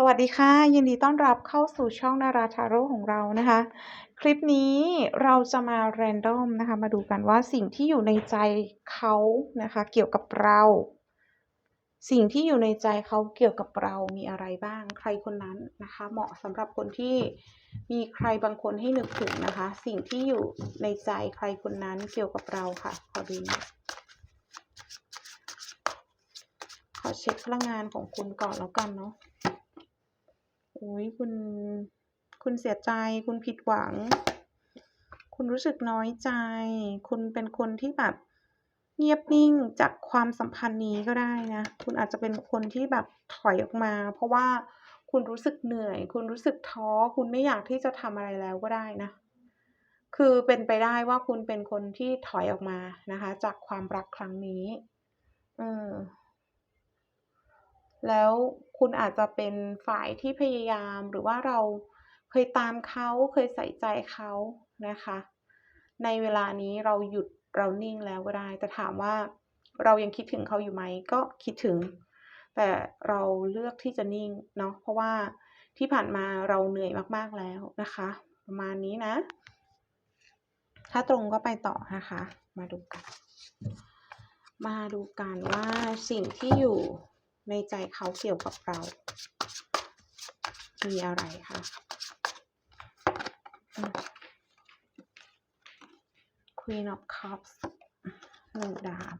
สวัสดีค่ะ ยินดีต้อนรับเข้าสู่ช่องนาราทาโร่ของเรานะคะ คลิปนี้เราจะมาแรนดอมนะคะ มาดูกันว่าสิ่งที่อยู่ในใจเขานะคะ เกี่ยวกับเรา สิ่งที่อยู่ในใจเขาเกี่ยวกับเรามีอะไรบ้าง ใครคนนั้นนะคะ เหมาะสำหรับคนที่มีใครบางคนให้นึกถึงนะคะ สิ่งที่อยู่ในใจใครคนนั้นเกี่ยวกับเราค่ะ ขอดูน่อยขอเช็คพลังงานของคุณก่อนแล้วกันเนาะ โอ้ยคุณคุณเสียใจ คุณผิดหวัง คุณรู้สึกน้อยใจ คุณเป็นคนที่แบบเงียบนิ่งจากความสัมพันธ์นี้ก็ได้นะ คุณอาจจะเป็นคนที่แบบถอยออกมา เพราะว่าคุณรู้สึกเหนื่อย คุณรู้สึกท้อ คุณไม่อยากที่จะทำอะไรแล้วก็ได้นะ คือเป็นไปได้ว่าคุณเป็นคนที่ถอยออกมานะคะ จากความรักครั้งนี้ เออแล้ว คุณอาจจะเป็นฝ่ายที่พยายามหรือว่าเราเคยตามเขาเคยใส่ใจเขานะคะ ในเวลานี้เราหยุดเรานิ่งแล้วก็ได้ แต่ถามว่าเรายังคิดถึงเขาอยู่ไหมก็คิดถึง แต่เราเลือกที่จะนิ่งเนาะเพราะว่าที่ผ่านมาเราเหนื่อยมากๆแล้วนะคะ ประมาณนี้นะ ถ้าตรงก็ไปต่อนะคะ มาดูกัน มาดูกันว่าสิ่งที่อยู่ ในใจเขาเกี่ยวกับเรา มีอะไรคะอืม Queen of Cups หนึ่งดาบ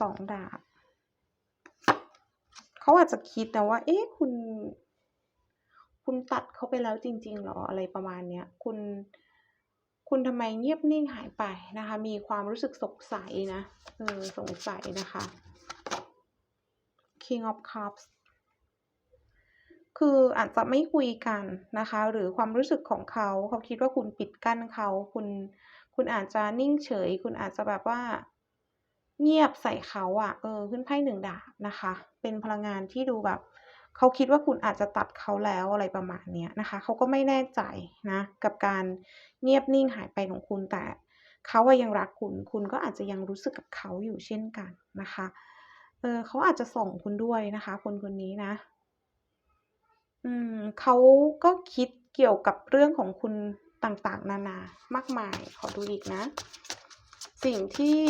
สองดาบ เขาอาจจะคิดนะว่า เอ๊ะ คุณ คุณตัดเขาไปแล้วจริง ๆ หรอ อะไรประมาณเนี้ย คุณ คุณทำไมเงียบนิ่งหายไปนะคะ มีความรู้สึกสงสัยนะเออสงสัยนะคะ King of Cups คืออาจจะไม่คุยกันนะคะ หรือความรู้สึกของเขา เขาคิดว่าคุณปิดกั้นเขา คุณ คุณอาจจะนิ่งเฉย คุณอาจจะแบบว่า เงียบใส่เขาอะเออ ขึ้นไพ่หนึ่งดาบนะคะ เป็นพลังงานที่ดูแบบ เขาคิดว่าคุณอาจจะตัดเขาแล้วอะไรประมาณนี้นะคะเขาก็ไม่แน่ใจนะกับการเงียบนิ่งหายไปของคุณแต่เขาอะยังรักคุณ คุณก็อาจจะยังรู้สึกกับเขาอยู่เช่นกันนะคะเออเขาอาจจะส่องคุณด้วยนะคะ คนคนนี้นะ อืมเขาก็คิดเกี่ยวกับเรื่องของคุณต่างๆ นานามากมาย ขอดูอีกนะ สิ่งที่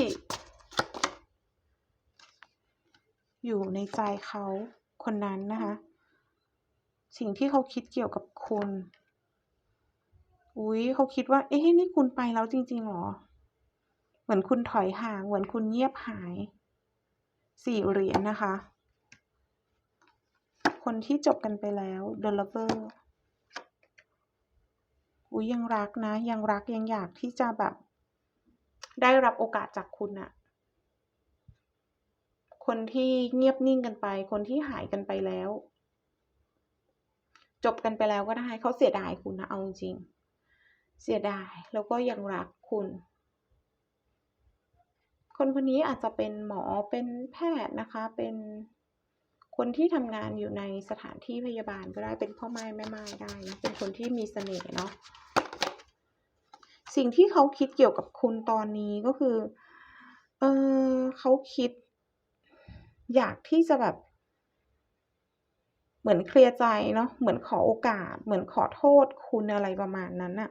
อยู่ในใจเขา คนนั้นนะคะ สิ่งที่เขาคิดเกี่ยวกับคุณ อุ๊ยเขาคิดว่า เอ๊ะนี่คุณไปแล้วจริงๆหรอ?เหมือนคุณถอยห่าง เหมือนคุณเงียบหาย4เหรียญนะคะ คนที่จบกันไปแล้ว The Lover อุ๊ยยังรักนะ ยังรักยังอยากที่จะแบบ ได้รับโอกาสจากคุณน่ะ คนที่เงียบนิ่งกันไป คนที่หายกันไปแล้ว จบกันไปแล้วก็ได้เขาเสียดายคุณนะเอาจริง เสียดายแล้วก็ยังรักคุณ คนคนนี้อาจจะเป็นหมอเป็นแพทย์นะคะ เป็นคนที่ทำงานอยู่ในสถานที่พยาบาลก็ได้เป็นพ่อไม้แม่ไม้ได้นะเป็นคนที่มีเสน่ห์เนาะสิ่งที่เขาคิดเกี่ยวกับคุณตอนนี้ก็คือ เออเขาคิด อยากที่จะแบบ เหมือนเคลียร์ใจเนาะเหมือนขอโอกาส เหมือนขอโทษคุณอะไรประมาณนั้นน่ะ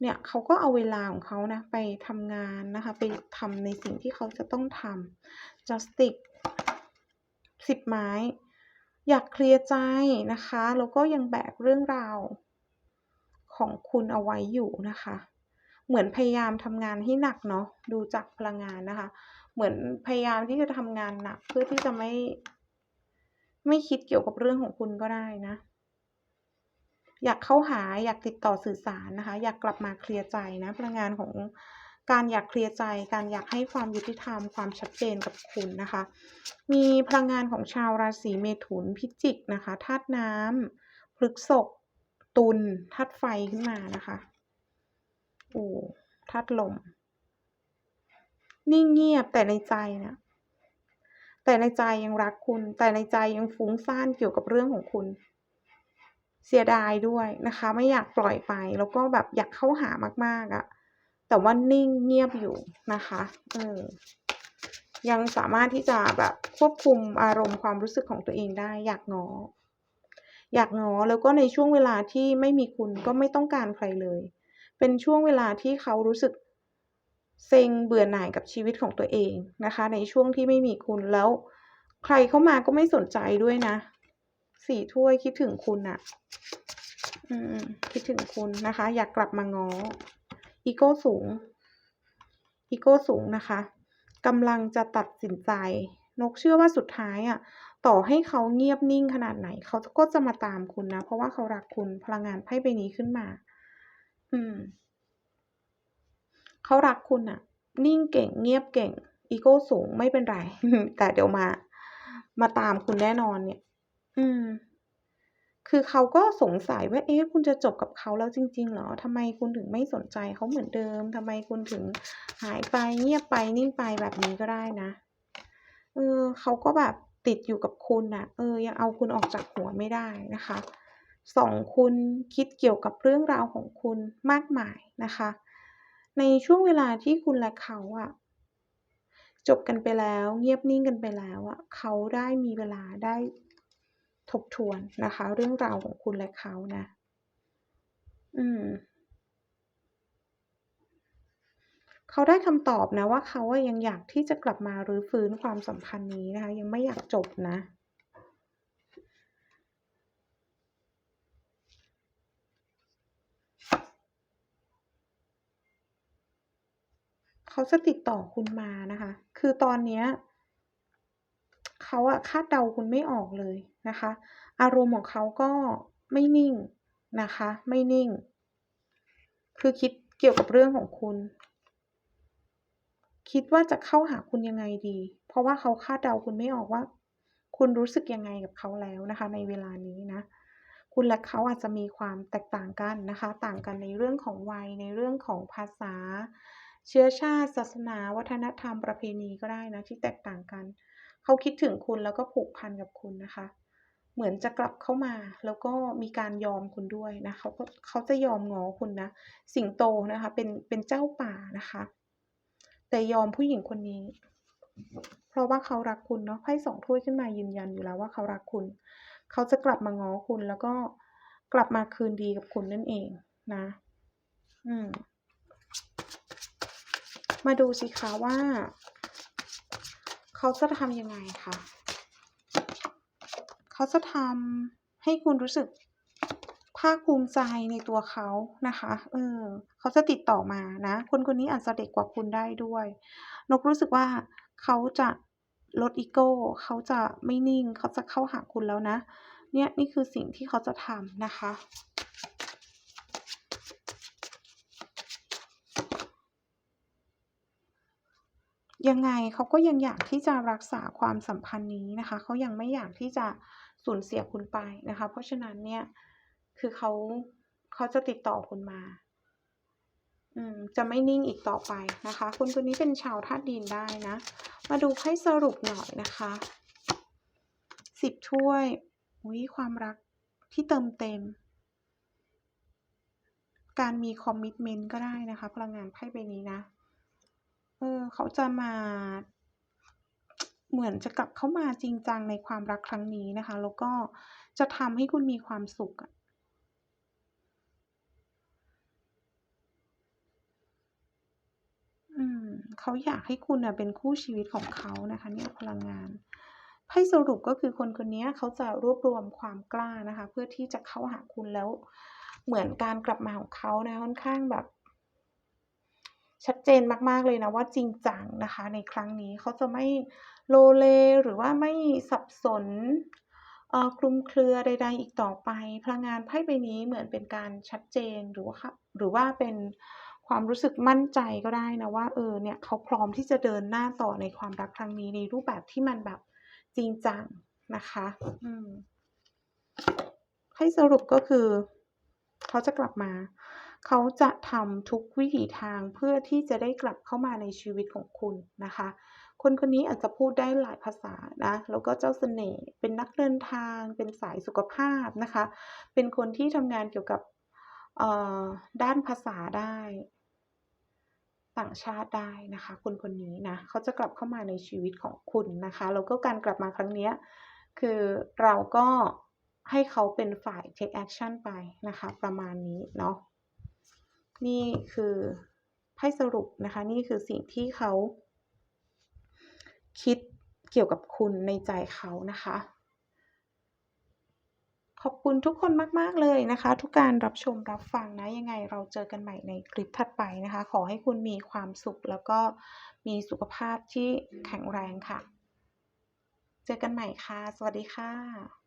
เนี่ยเขาก็เอาเวลาของเขานะ ไปทำงานนะคะ ไปทำในสิ่งที่เขาจะต้องทำ Justice 10ไม้ อยากเคลียร์ใจนะคะ แล้วก็ยังแบกเรื่องราวของคุณเอาไว้อยู่นะคะ เหมือนพยายามทำงานให้หนักเนาะ ดูจากพลังงานนะคะ เหมือนพยายามที่จะทำงานหนักเพื่อที่จะไม่ ไม่คิดเกี่ยวกับเรื่องของคุณก็ได้นะ อยากเข้าหาอยากติดต่อสื่อสารนะคะ อยากกลับมาเคลียร์ใจนะ พลังงานของการอยากเคลียร์ใจ การอยากให้ความยุติธรรมความชัดเจนกับคุณนะคะ มีพลังงานของชาวราศีเมถุนพิจิกนะคะธาตุน้ำพฤษภตุลธาตุไฟขึ้นมานะคะโอ้ธาตุลม นิ่งเงียบแต่ในใจนี่ยแต่ในใจยังรักคุณ แต่ในใจยังฟุ้งซ่านเกี่ยวกับเรื่องของคุณ เสียดายด้วยนะคะ ไม่อยากปล่อยไป แล้วก็แบบอยากเข้าหามากๆอะแต่ว่านิ่งเงียบอยู่นะคะเออยังสามารถที่จะแบบควบคุมอารมณ์ความรู้สึกของตัวเองได้ อยากงออยากงอแล้วก็ในช่วงเวลาที่ไม่มีคุณก็ไม่ต้องการใครเลย เป็นช่วงเวลาที่เขารู้สึก เซ็งเบื่อหน่ายกับชีวิตของตัวเองนะคะ ในช่วงที่ไม่มีคุณแล้ว ใครเข้ามาก็ไม่สนใจด้วยนะ4ถ้วยคิดถึงคุณน่ะอืมคิดถึงคุณนะคะ อยากกลับมาง้ออีโก้สูงอีโก้สูงนะคะกำลังจะตัดสินใจ นกเชื่อว่าสุดท้ายอะ ต่อให้เขาเงียบนิ่งขนาดไหน เขาก็จะมาตามคุณนะ เพราะว่าเขารักคุณพลังงานไพ่ใบนี้ขึ้นมา อืม เขารักคุณน่ะนิ่งเก่งเงียบเก่ง อีโก้สูงไม่เป็นไร แต่เดี๋ยวมา มาตามคุณแน่นอนเนี่ย อืม คือเขาก็สงสัยว่า เอ๊ะ คุณจะจบกับเขาแล้วจริง ๆ เหรอ?ทำไมคุณถึงไม่สนใจเขาเหมือนเดิม?ทำไมคุณถึงหายไปเงียบไปนิ่งไปแบบนี้ก็ได้นะ เออเขาก็แบบติดอยู่กับคุณน่ะเออ ยังเอาคุณออกจากหัวไม่ได้นะคะ2คุณคิดเกี่ยวกับเรื่องราวของคุณมากมายนะคะ ในช่วงเวลาที่คุณและเขาอะจบกันไปแล้วเงียบนิ่งกันไปแล้วอะเขาได้มีเวลาได้ทบทวนนะคะ เรื่องราวของคุณและเขานะ อืม เขาได้คำตอบนะว่าเขายังอยากที่จะกลับมารื้อฟื้นความสัมพันธ์นี้นะคะ ยังไม่อยากจบนะ เขาจะติดต่อคุณมานะคะ คือตอนเนี้ยเขาอะคาดเดาคุณไม่ออกเลยนะคะ อารมณ์ของเขาก็ไม่นิ่งนะคะ ไม่นิ่ง คือคิดเกี่ยวกับเรื่องของคุณ คิดว่าจะเข้าหาคุณยังไงดี เพราะว่าเขาคาดเดาคุณไม่ออกว่า คุณรู้สึกยังไงกับเขาแล้วนะคะ ในเวลานี้นะ คุณและเขาอาจจะมีความแตกต่างกันนะคะ ต่างกันในเรื่องของวัยในเรื่องของภาษา เชื้อชาติ ศาสนา วัฒนธรรมประเพณีก็ได้นะที่แตกต่างกัน เขาคิดถึงคุณแล้วก็ผูกพันกับคุณนะคะ เหมือนจะกลับเข้ามาแล้วก็มีการยอมคุณด้วยนะเขาเขาจะยอมง้อคุณนะ สิงโตนะคะเป็นเป็นเจ้าป่านะคะ แต่ยอมผู้หญิงคนนี้ เพราะว่าเขารักคุณเนาะไพ่2ถ้วยขึ้นมายืนยันอยู่แล้วว่าเขารักคุณ เขาจะกลับมาง้อคุณแล้วก็กลับมาคืนดีกับคุณนั่นเองนะ อืม มาดูสิคะว่า เขาจะทำยังไงคะ?เขาจะทำให้คุณรู้สึกภาคภูมิใจในตัวเขานะคะ เออ เขาจะติดต่อมานะ คนคนนี้อาจจะเด็กกว่าคุณได้ด้วย นกรู้สึกว่าเขาจะลดอีโก้ เขาจะไม่นิ่ง เขาจะเข้าหาคุณแล้วนะ เนี่ยนี่คือสิ่งที่เขาจะทำนะคะ ยังไงเขาก็ยังอยากที่จะรักษาความสัมพันธ์นี้นะคะ เขายังไม่อยากที่จะสูญเสียคุณไปนะคะ เพราะฉะนั้นเนี่ยคือเขาเขาจะติดต่อคุณมาอืมจะไม่นิ่งอีกต่อไปนะคะ คนคนนี้เป็นชาวธาตุดินได้นะ มาดูไพ่สรุปหน่อยนะคะ10ถ้วยอุ๊ยความรักที่เติมเต็ม การมีคอมมิตเมนต์ก็ได้นะคะ พลังงานไพ่ใบนี้นะ ออเขาจะมา เหมือนจะกลับเข้ามาจริงจังในความรักครั้งนี้นะคะ แล้วก็จะทำให้คุณมีความสุขอะอืมเขาอยากให้คุณนะเป็นคู่ชีวิตของเขานะคะ เนี่ยพลังงานไพ่สรุปก็คือคนคนนี้เขาจะรวบรวมความกล้านะคะ เพื่อที่จะเข้าหาคุณแล้ว เหมือนการกลับมาของเขานะค่อนข้างแบบ ชัดเจนมากๆเลยนะว่าจริงจังนะคะ ในครั้งนี้เขาจะไม่โลเลหรือว่าไม่สับสนอ่อคลุมเครือใด ๆ อีกต่อไป พลังงานไพ่ใบนี้เหมือนเป็นการชัดเจนหรือว่าหรือว่าเป็นความรู้สึกมั่นใจก็ได้นะว่าเออเนี่ยเขาพร้อมที่จะเดินหน้าต่อในความรักครั้งนี้ในรูปแบบที่มันแบบจริงจังนะคะอืมไพ่สรุปก็คือ เขาจะกลับมา เขาจะทำทุกวิถีทางเพื่อที่จะได้กลับเข้ามาในชีวิตของคุณนะคะ คนคนนี้อาจจะพูดได้หลายภาษานะแล้วก็เจ้าเสน่ห์เป็นนักเดินทาง เป็นสายสุขภาพนะคะ เป็นคนที่ทำงานเกี่ยวกับเอ่อด้านภาษาได้ ต่างชาติได้นะคะ คนคนนี้นะเขาจะกลับเข้ามาในชีวิตของคุณนะคะแล้วก็การกลับมาครั้งนี้คือเราก็ให้เขาเป็นฝ่าย take action ไปนะคะ ประมาณนี้เนาะ นี่คือไพ่สรุปนะคะ นี่คือสิ่งที่เขา คิดเกี่ยวกับคุณในใจเขานะคะ ขอบคุณทุกคนมาก ๆ เลยนะคะ ทุกการรับชมรับฟังนะ ยังไงเราเจอกันใหม่ในคลิปถัดไปนะคะ ขอให้คุณมีความสุขแล้วก็มีสุขภาพที่แข็งแรงค่ะ เจอกันใหม่ค่ะ สวัสดีค่ะ